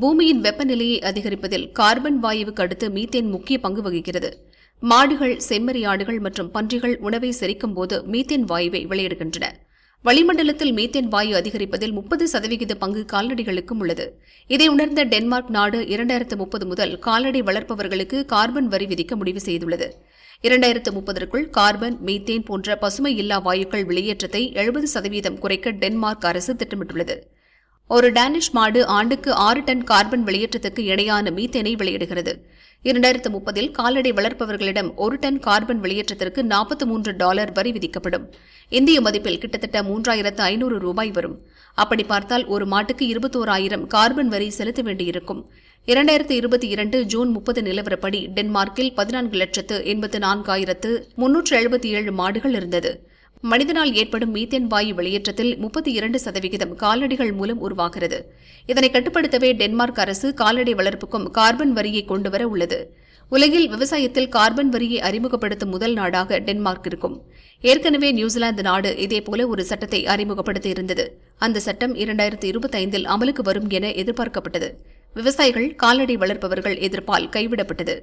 பூமியின் வெப்பநிலையை அதிகரிப்பதில் கார்பன் வாயுவுக்கு அடுத்து மீத்தேன் முக்கிய பங்கு வகிக்கிறது. மாடுகள் செம்மறியாடுகள் மற்றும் பன்றிகள் உணவை செரிக்கும் போது மீத்தேன் வாயுவை வெளியிடுகின்றன. வளிமண்டலத்தில் மீத்தேன் வாயு அதிகரிப்பதில் முப்பது சதவிகித பங்கு கால்நடைகளுக்கும் உள்ளது. இதை உணர்ந்த டென்மார்க் நாடு இரண்டாயிரத்து முப்பது முதல் கால்நடை வளர்ப்பவர்களுக்கு கார்பன் வரி விதிக்க முடிவு செய்துள்ளது. இரண்டாயிரத்து முப்பதற்குள் கார்பன் மீத்தேன் போன்ற பசுமை இல்லா வாயுக்கள் வெளியேற்றத்தை எழுபது சதவீதம் குறைக்க டென்மார்க் அரசு திட்டமிட்டுள்ளது. ஒரு டேனிஷ் மாடு ஆண்டுக்கு ஆறு டன் கார்பன் வெளியேற்றத்துக்கு இணையான மீத்தேனை வெளியிடுகிறது. இரண்டாயிரத்து முப்பதில் கால்நடை வளர்ப்பவர்களிடம் ஒரு டன் கார்பன் வெளியேற்றத்திற்கு நாற்பத்தி மூன்று டாலர் வரி விதிக்கப்படும். இந்திய மதிப்பில் கிட்டத்தட்ட மூன்றாயிரத்து ஐநூறு ரூபாய் வரும். அப்படி பார்த்தால் ஒரு மாட்டுக்கு இருபத்தோராயிரம் கார்பன் வரி செலுத்த வேண்டியிருக்கும். இரண்டாயிரத்து இருபத்தி இரண்டு ஜூன் முப்பது நிலவரப்படி டென்மார்க்கில் பதினான்கு லட்சத்து எண்பத்து நான்காயிரத்து முன்னூற்று எழுபத்தி ஏழு மாடுகள் இருந்தது. மனிதனால் ஏற்படும் மீத்தேன் வாயு வெளியேற்றத்தில் முப்பத்தி இரண்டு சதவிகிதம் கால்நடைகள் மூலம் உருவாகிறது. இதனை கட்டுப்படுத்தவே டென்மார்க் அரசு கால்நடை வளர்ப்புக்கும் கார்பன் வரியை கொண்டுவர உள்ளது. உலகில் விவசாயத்தில் கார்பன் வரியை அறிமுகப்படுத்தும் முதல் நாடாக டென்மார்க் இருக்கும். ஏற்கனவே நியூசிலாந்து நாடு இதேபோல ஒரு சட்டத்தை அறிமுகப்படுத்தி இருந்தது. அந்த சட்டம் இரண்டாயிரத்தி இருபத்தைந்தில் அமலுக்கு வரும் என எதிர்பார்க்கப்பட்டது. விவசாயிகள் கால்நடை வளர்ப்பவர்கள் எதிர்ப்பால் கைவிடப்பட்டது.